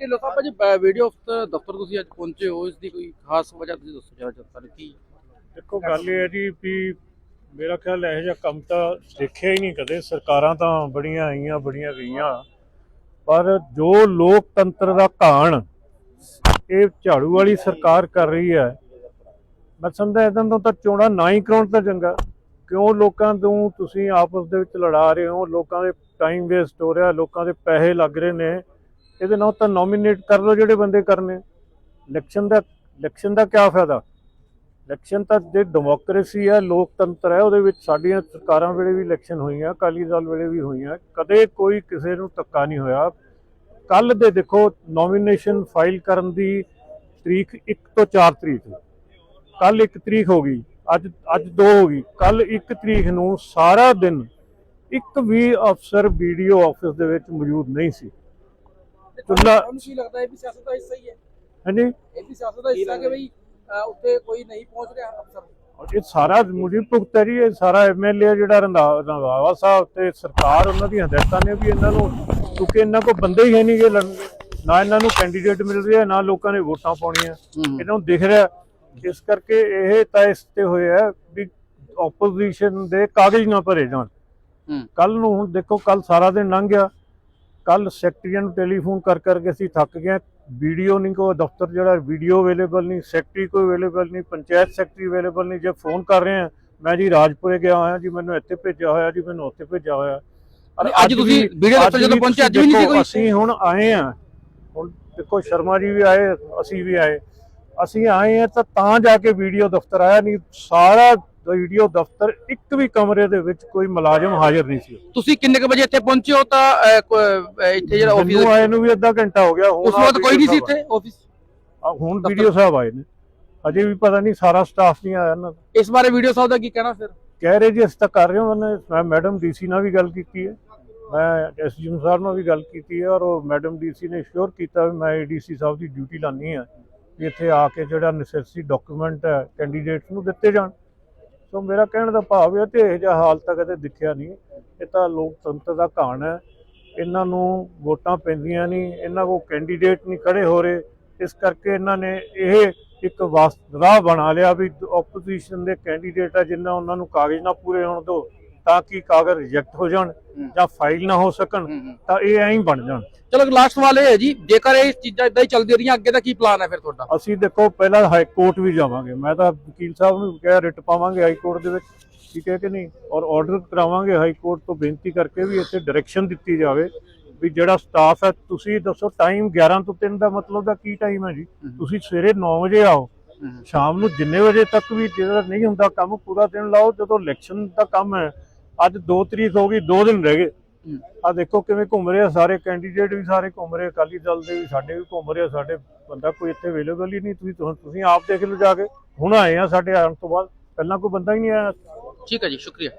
Dhillon Sahib ji video ਦਫ਼ਤਰ ਤੁਸੀਂ ਅੱਜ ਪਹੁੰਚੇ ਹੋ ਇਸ ਦੀ ਕੋਈ ਖਾਸ ਵਜ੍ਹਾ ਤੁਸੀਂ ਦੱਸੋ ਜਰਾ ਜਨਤਾ ਨੂੰ ਕੀ? ਦੇਖੋ ਗੱਲ ਇਹ ਹੈ ਜੀ ਵੀ ਮੇਰਾ ਖਿਆਲ ਇਹੋ ਜਿਹਾ ਕੰਮ ਤਾਂ ਦੇਖਿਆ ਹੀ ਨਹੀਂ ਕਦੇ। ਸਰਕਾਰਾਂ ਤਾਂ ਬੜੀਆਂ ਆਈਆਂ ਬੜੀਆਂ ਗਈਆਂ। ਪਰ ਜੋ ਲੋਕਤੰਤਰ ਦਾ ਘਾਣ ਇਹ ਝਾੜੂ ਵਾਲੀ ਸਰਕਾਰ ਕਰ ਰਹੀ ਹੈ ਮੈਂ ਸਮਝਦਾ ਇਹਨਾਂ ਤੋਂ ਤਾਂ ਚੋਣਾਂ ਨਾ ਹੀ ਕਰਾਉਣ ਤਾਂ ਚੰਗਾ। ਕਿਉਂ ਲੋਕਾਂ ਤੋਂ ਤੁਸੀਂ ਆਪਸ ਦੇ ਵਿੱਚ ਲੜਾ ਰਹੇ ਹੋ? ਲੋਕਾਂ ਦੇ ਟਾਈਮ ਵੇਸਟ ਹੋ ਰਿਹਾ, ਲੋਕਾਂ ਦੇ ਪੈਸੇ ਲੱਗ ਰਹੇ ਨੇ। ਇਹਦੇ ਨਾਲ ਤਾਂ ਨੋਮੀਨੇਟ ਕਰ ਲਓ ਜਿਹੜੇ ਬੰਦੇ ਕਰਨੇ। ਇਲੈਕਸ਼ਨ ਦਾ ਇਲੈਕਸ਼ਨ ਦਾ ਕੀ ਫਾਇਦਾ? ਇਲੈਕਸ਼ਨ ਤਾਂ ਜੇ ਡੈਮੋਕ੍ਰੇਸੀ ਹੈ ਲੋਕਤੰਤਰ ਹੈ ਉਹਦੇ ਵਿੱਚ ਸਾਡੀਆਂ ਸਰਕਾਰਾਂ ਵੇਲੇ ਵੀ ਇਲੈਕਸ਼ਨ ਹੋਈਆਂ, ਅਕਾਲੀ ਦਲ ਵੇਲੇ ਵੀ ਹੋਈਆਂ। ਕਦੇ ਕੋਈ ਕਿਸੇ ਨੂੰ ਧੱਕਾ ਨਹੀਂ ਹੋਇਆ। ਕੱਲ ਦੇ ਦੇਖੋ ਨੋਮੀਨੇਸ਼ਨ ਫਾਈਲ ਕਰਨ ਦੀ ਤਰੀਕ 1 ਤੋਂ 4 ਤਰੀਕ। ਕੱਲ 1 ਤਰੀਕ ਹੋ ਗਈ, ਅੱਜ ਅੱਜ 2 ਹੋ ਗਈ। ਕੱਲ 1 ਤਰੀਕ ਨੂੰ ਸਾਰਾ ਦਿਨ ਇੱਕ ਵੀ ਅਫਸਰ ਵੀਡੀਓ ਆਫਿਸ ਦੇ ਵਿੱਚ ਮੌਜੂਦ ਨਹੀਂ ਸੀ। ਤੁਹਾਨੂੰ ਕੀ ਲੱਗਦਾ ਹੈ ਵੀ ਸਿਆਸਤ ਦਾ ਹਿੱਸਾ ਹੀ ਹੈ ਹਾਂਜੀ? ਇਹ ਵੀ ਸਿਆਸਤ ਦਾ ਹਿੱਸਾ ਕਿ ਬਈ ਉੱਥੇ ਕੋਈ ਨਹੀਂ ਪਹੁੰਚ ਰਿਹਾ ਅਫਸਰ? ਇਹ ਸਾਰਾ ਮੁਝੇ ਭੁਗਤ ਹੈ ਸਾਰਾ ਐਮਐਲਏ ਜਿਹੜਾ ਰੰਧਾ- ਰੰਧਾਵਾ ਸਾਹਿਬ ਤੇ ਸਰਕਾਰ ਉਹਨਾਂ ਦੀਆਂ ਹਦਾਇਤਾਂ ਨੇ ਵੀ ਇਹਨਾਂ ਨੂੰ ਕਿਉਂਕਿ ਇਹਨਾਂ ਕੋਲ ਬੰਦੇ ਹੀ ਹੈ ਨਹੀਂ ਗੇ। ਨਾ ਇਹਨਾਂ ਨੂੰ ਕੈਂਡੀਡੇਟ ਮਿਲ ਰਿਹਾ ਨਾ ਲੋਕਾਂ ਨੇ ਵੋਟਾਂ ਪਾਉਣੀਆਂ। ਇਹਨਾਂ ਨੂੰ ਦਿਖ ਰਿਹਾ। ਇਸ ਕਰਕੇ ਇਹ ਤਾਂ ਇਸ ਤੇ ਹੋਇਆ ਵੀ ਆਪੋਜੀਸ਼ਨ ਦੇ ਕਾਗਜ਼ ਨਾ ਭਰੇ ਜਾਣ। ਕੱਲ ਨੂੰ ਹੁਣ ਦੇਖੋ ਕੱਲ ਸਾਰਾ ਦਿਨ ਲੰਘ ਗਿਆ। ਕੱਲ ਸੈਕਟਰੀਆਂ ਨੂੰ ਟੈਲੀਫੋਨ ਕਰ ਕਰਕੇ ਅਸੀਂ ਥੱਕ ਗਏ ਵੀਡੀਓ ਨਹੀਂ ਕੋ ਦਫ਼ਤਰ ਜਿਹੜਾ ਵੀਡੀਓ ਅਵੇਲੇਬਲ ਨਹੀਂ ਸੈਕਟਰੀ ਕੋਈ ਅਵੇਲੇਬਲ ਨਹੀਂ ਪੰਚਾਇਤ ਸੈਕਟਰੀ ਅਵੇਲੇਬਲ ਨਹੀਂ। ਜੇ ਫੋਨ ਕਰ ਰਹੇ ਆ ਮੈਂ ਜੀ ਰਾਜਪੁਰੇ ਗਿਆ ਹੋਇਆ ਜੀ ਮੈਨੂੰ ਇੱਥੇ ਭੇਜਿਆ ਹੋਇਆ ਜੀ ਮੈਨੂੰ ਉੱਥੇ ਭੇਜਿਆ ਹੋਇਆ। ਅੱਜ ਤੁਸੀਂ ਵੀਡੀਓ ਦਫ਼ਤਰ ਜਦੋਂ ਪਹੁੰਚੇ, ਅੱਜ ਵੀ ਨਹੀਂ ਸੀ ਕੋਈ? ਅਸੀਂ ਹੁਣ ਆਏ ਆ ਹੁਣ ਦੇਖੋ ਸ਼ਰਮਾ ਜੀ ਵੀ ਆਏ ਅਸੀਂ ਵੀ ਆਏ। ਅਸੀਂ ਆਏ ਆ ਤਾਂ ਤਾਂ ਜਾ ਕੇ ਵੀਡੀਓ ਦਫ਼ਤਰ ਆਇਆ ਨਹੀਂ ਸਾਰਾ ਵੀਡੀਓ ਦਫ਼ਤਰ ਇੱਕ ਵੀ ਕਮਰੇ ਦੇ ਵਿੱਚ ਕੋਈ ਮੁਲਾਜ਼ਮ ਹਾਜ਼ਰ ਨਹੀਂ ਸੀ। ਤੁਸੀਂ ਕਿੰਨੇ ਕੁ ਵਜੇ ਇੱਥੇ ਪਹੁੰਚੇ ਹੋ ਤਾਂ ਕੋ- ਇੱਥੇ ਜਿਹੜਾ ਆਫਿਸ ਮੈਨੂੰ ਆਏ ਨੂੰ ਵੀ ਅੱਧਾ ਘੰਟਾ ਹੋ ਗਿਆ ਹੁਣ ਉਸ ਵਕਤ ਕੋਈ ਨਹੀਂ ਸੀ ਇੱਥੇ ਆਫਿਸ ਹੁਣ ਵੀਡੀਓ ਸਾਹਿਬ ਆਏ ਨੇ। ਅਜੇ ਵੀ ਪਤਾ ਨਹੀਂ ਸਾਰਾ ਸਟਾਫ ਨਹੀਂ ਆਇਆ ਇਹਨਾਂ ਦਾ। ਇਸ ਬਾਰੇ ਵੀਡੀਓ ਸਾਹਿਬ ਦਾ ਕੀ ਕਹਿਣਾ ਫਿਰ? ਕਹਿ ਰਹੇ ਜੀ ਅਸੀਂ ਤਾਂ ਕਰ ਰਹੇ ਹਾਂ ਉਹਨੇ ਮੈਂ ਮੈਡਮ ਡੀਸੀ ਨਾਲ ਵੀ ਗੱਲ ਕੀਤੀ ਹੈ। ਮੈਂ ਐਸਜੀਐਮ ਸਾਹਿਬ ਨਾਲ ਵੀ ਗੱਲ ਕੀਤੀ ਹੈ ਔਰ ਉਹ ਮੈਡਮ ਡੀਸੀ ਨੇ ਸ਼ੋਰ ਕੀਤਾ ਵੀ ਮੈਂ ਏਡੀਸੀ ਸਾਹਿਬ ਦੀ ਡਿਊਟੀ ਲਾਨੀ ਹੈ ਵੀ ਇੱਥੇ ਆ ਕੇ ਜਿਹੜਾ ਨੈਸੈਸਰੀ ਡਾਕੂਮੈਂਟ ਹੈ ਕੈਂਡੀਡੇਟਸ ਨੂੰ ਦਿੱਤੇ ਜਾਣ। ਸੋ ਮੇਰਾ ਕਹਿਣ ਦਾ ਭਾਵ ਹੈ ਤੇ ਇਹ ਜਿਹਾ ਹਾਲ ਤਾਂ ਕਦੇ ਦਿਖਿਆ ਨਹੀਂ। ਇਹ ਤਾਂ ਲੋਕਤੰਤਰ ਦਾ ਘਾਣ ਹੈ। ਇਹਨਾਂ ਨੂੰ ਵੋਟਾਂ ਪੈਂਦੀਆਂ ਨਹੀਂ, ਇਹਨਾਂ ਕੋ ਕੈਂਡੀਡੇਟ ਨਹੀਂ ਖੜੇ ਹੋ ਰਹੇ। ਇਸ ਕਰਕੇ ਇਹਨਾਂ ਨੇ ਇਹ ਇੱਕ ਵਾਸ ਬਣਾ ਲਿਆ ਵੀ ਆਪੋਜੀਸ਼ਨ ਦੇ ਕੈਂਡੀਡੇਟ ਆ ਜਿੰਨਾ ਉਹਨਾਂ ਨੂੰ ਕਾਗਜ਼ ਨਾ ਪੂਰੇ ਹੋਣ ਦਿਓ। ਤਾਂ ਕਿ ਕਾਗਜ਼ ਰਿਜੈਕਟ ਹੋ ਜਾਣ। ਜਾਂ ਫਾਈਲ ਨਾ ਹੋ ਸਕਣ ਤਾਂ ਇਹ ਐਂ ਹੀ ਬਣ ਜਾਣ। ਚਲੋ ਲਾਸਟ ਸਵਾਲ ਇਹ ਹੈ ਜੀ ਜੇਕਰ ਇਹ ਚੀਜ਼ਾਂ ਇਦਾਂ ਹੀ ਚੱਲਦੀਆਂ ਰਹੀਆਂ ਅੱਗੇ ਦਾ ਕੀ ਪਲਾਨ ਹੈ ਫਿਰ ਤੁਹਾਡਾ? ਅਸੀਂ ਦੇਖੋ ਪਹਿਲਾਂ ਹਾਈ ਕੋਰਟ ਵੀ ਜਾਵਾਂਗੇ। ਮੈਂ ਤਾਂ ਵਕੀਲ ਸਾਹਿਬ ਨੂੰ ਕਿਹਾ ਰਿਟ ਪਾਵਾਂਗੇ ਹਾਈ ਕੋਰਟ ਦੇ ਵਿੱਚ ਠੀਕ ਹੈ ਕਿ ਨਹੀਂ ਔਰ ਆਰਡਰ ਕਰਾਵਾਂਗੇ ਹਾਈ ਕੋਰਟ ਤੋਂ ਬੇਨਤੀ ਕਰਕੇ ਵੀ ਇੱਥੇ ਡਾਇਰੈਕਸ਼ਨ ਦਿੱਤੀ ਜਾਵੇ ਵੀ ਜਿਹੜਾ ਸਟਾਫ ਹੈ ਤੁਸੀਂ ਦੱਸੋ ਟਾਈਮ 11 ਤੋਂ 3 ਦਾ ਮਤਲਬ ਦਾ ਕੀ ਟਾਈਮ ਹੈ ਜੀ? ਤੁਸੀਂ ਸਵੇਰੇ 9 ਵਜੇ ਆਓ ਸ਼ਾਮ ਨੂੰ ਜਿੰਨੇ ਵਜੇ ਤੱਕ ਵੀ ਜਿਹੜਾ ਨਹੀਂ ਹੁੰਦਾ ਕੰਮ ਪੂਰਾ ਦਿਨ ਲਾਓ ਜਦੋਂ ਇਲੈਕਸ਼ਨ ਦਾ ਕੰਮ ਹੈ ਅੱਜ 2 ਤਰੀਕ ਹੋ ਗਈ 2 ਦਿਨ ਰਹਿ ਗਏ। ਆ ਦੇਖੋ ਕਿਵੇਂ ਘੁੰਮ ਰਹੇ ਆ ਸਾਰੇ ਕੈਂਡੀਡੇਟ ਵੀ ਸਾਰੇ ਘੁੰਮ ਰਹੇ ਅਕਾਲੀ ਦਲ ਦੇ ਵੀ ਸਾਡੇ ਵੀ ਘੁੰਮ ਰਹੇ ਆ, ਸਾਡੇ ਬੰਦਾ ਕੋਈ ਇੱਥੇ ਅਵੇਲੇਬਲ ਹੀ ਨਹੀਂ ਤੁਸੀਂ ਤੁਸੀਂ ਆਪ ਦੇਖ ਲਓ ਜਾ ਕੇ। ਹੁਣ ਆਏ ਆ ਸਾਡੇ ਆਉਣ ਤੋਂ ਬਾਅਦ ਪਹਿਲਾਂ ਕੋਈ ਬੰਦਾ ਹੀ ਨਹੀਂ ਆਇਆ। ਠੀਕ ਹੈ ਜੀ ਸ਼ੁਕਰੀਆ।